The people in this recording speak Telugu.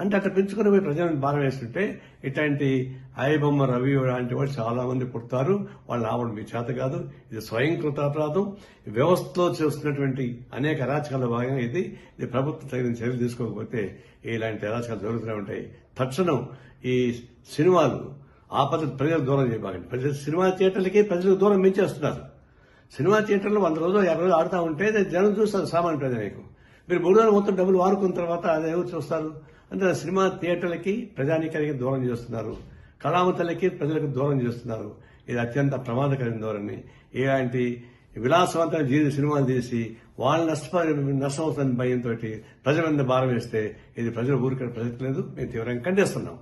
అంటే అట్లా పెంచుకుని పోయి ప్రజలను భారం వేస్తుంటే ఇట్లాంటి ఐబొమ్మ రవి లాంటి వాళ్ళు చాలా మంది పుడతారు. వాళ్ళు రావడం మీ చేత కాదు. ఇది స్వయంకృత అపరాధం. వ్యవస్థలో చేస్తున్నటువంటి అనేక అరాచకాల భాగంగా ఇది. ఇది ప్రభుత్వం తగిన చర్యలు తీసుకోకపోతే ఇలాంటి అరాచకాలు జరుగుతూనే ఉంటాయి. తక్షణం ఈ సినిమాలు ఆ పద్ధతి ప్రజలకు దూరం చేయబాకండి. ప్రజలు సినిమా థియేటర్లకి ప్రజలకు దూరం మించేస్తున్నారు. సినిమా థియేటర్లో వంద రోజులు యాభై రోజులు ఆడుతూ ఉంటే జనం చూస్తారు సామాన్య ప్రజలకు మీరు మూడు రోజులు మొత్తం డబ్బులు వాడుకున్న తర్వాత అది ఎవరు చూస్తారు? అంటే సినిమా థియేటర్లకి ప్రజానీకానికి దూరం చేస్తున్నారు. కళామతలకి ప్రజలకు దూరం చేస్తున్నారు. ఇది అత్యంత ప్రమాదకరమైన ధోరణి. ఇలాంటి విలాసవంతమైన జీవిత సినిమాలు తీసి వాళ్ళు నష్టపరి నష్టమవుతున్న భయంతో ప్రజల మీద భారం వేస్తే ఇది ప్రజలు ఊరికే ప్రసక్తి లేదు. మేము తీవ్రంగా ఖండిస్తున్నాం.